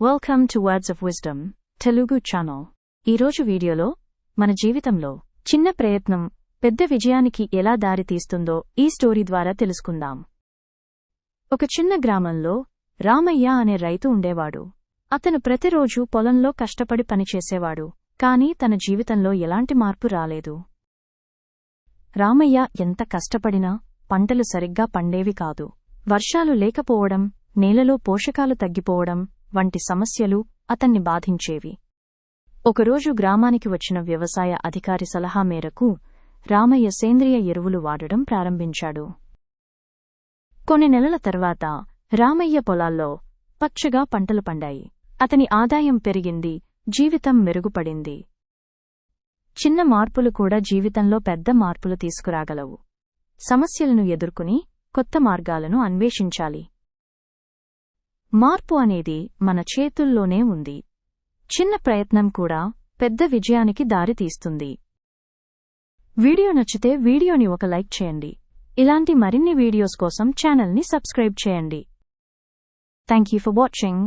Welcome to words of wisdom Telugu channel ఈరోజు వీడియోలో మన జీవితంలో చిన్న ప్రయత్నం పెద్ద విజయానికి ఎలా దారితీస్తుందో ఈ స్టోరీ ద్వారా తెలుసుకుందాం. ఒక చిన్న గ్రామంలో రామయ్య అనే రైతు ఉండేవాడు. అతను ప్రతిరోజూ పొలంలో కష్టపడి పనిచేసేవాడు కాని తన జీవితంలో ఎలాంటి మార్పు రాలేదు. రామయ్య ఎంత కష్టపడినా పంటలు సరిగ్గా పండేవి కాదు. వర్షాలు లేకపోవడం నేలలో పోషకాలు తగ్గిపోవడం వంటి సమస్యలు అతన్ని బాధించేవి. ఒకరోజు గ్రామానికి వచ్చిన వ్యవసాయ అధికారి సలహా మేరకు రామయ్య సేంద్రియ ఎరువులు వాడడం ప్రారంభించాడు. కొన్ని నెలల తర్వాత రామయ్య పొలాల్లో పచ్చగా పంటలు పండాయి. అతని ఆదాయం పెరిగింది జీవితం మెరుగుపడింది. చిన్న మార్పులు కూడా జీవితంలో పెద్ద మార్పులు తీసుకురాగలవు. సమస్యలను ఎదుర్కొని కొత్త మార్గాలను అన్వేషించాలి. మార్పు అనేది మన చేతుల్లోనే ఉంది. చిన్న ప్రయత్నం కూడా పెద్ద విజయానికి దారితీస్తుంది వీడియో నచ్చితే వీడియోని ఒక లైక్ చేయండి. ఇలాంటి మరిన్ని వీడియోస్ కోసం ఛానల్ని సబ్స్క్రైబ్ చేయండి. Thank you for watching